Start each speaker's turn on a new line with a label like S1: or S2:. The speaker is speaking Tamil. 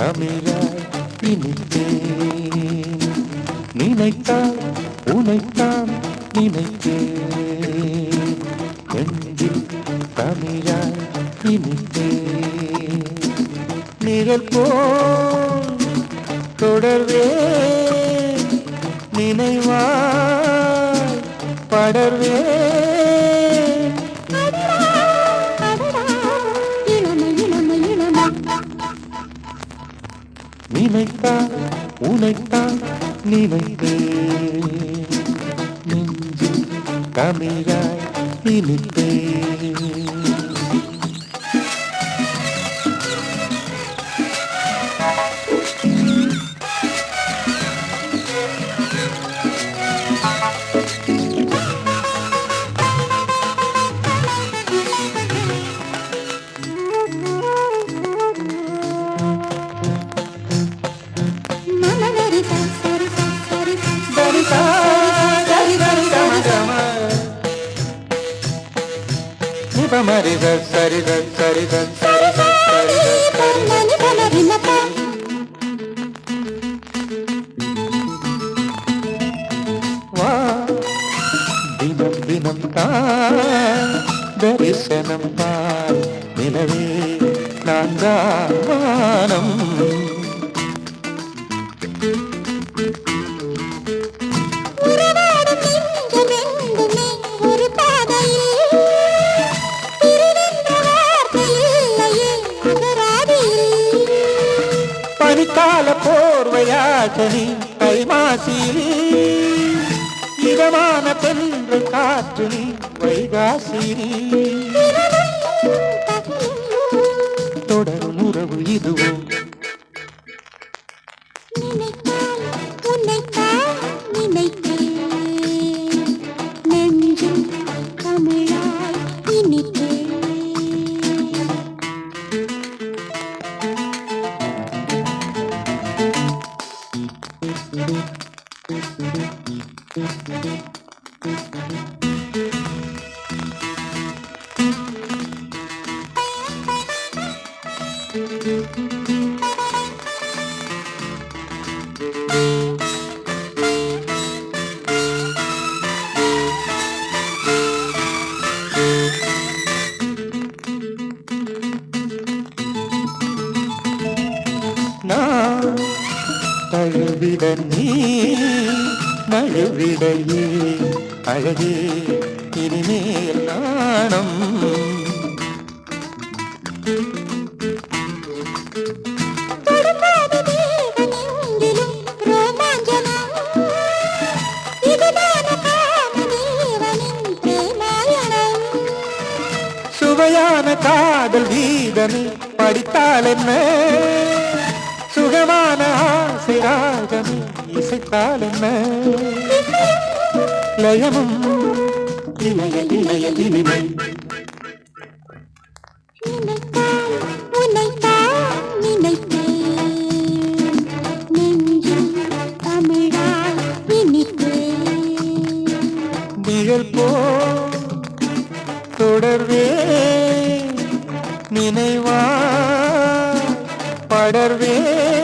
S1: தமிழாய் நினைத்தேன் நினைத்தான் உனைத்தான் நினைத்தேன் நெஞ்சில் தமிழாய் நினைத்தேன் நிழல் போல் தொடர்வே நினைவாய் படர்வே உனைத்தான் நினைத்தேன் நெஞ்சில் தமிழாய் இனித்தேன் நிபமரித சரித சரித சரித வா தினம் தினம் தான். தரிசனம் தான் நிலவே நான் தான் வானம். பனிக்கால போர்வையாச்சனி கைமாசியில் இதமான தென்று காற்று நீ வைகாசினி தொடரும் உறவு இதுவும்.
S2: நினைத்தால்
S1: நான் அழுவிட நீ நழுவிடையே அழகே இனிமேல் நாணம். சுவையான காதல் வீதனை படித்தால் என்ன? சுகமான ராகமே இசைத்தால் என்ன? லயமும் இளைய இளைய இனிமை. தொடர்வே நினைவா படர்வே.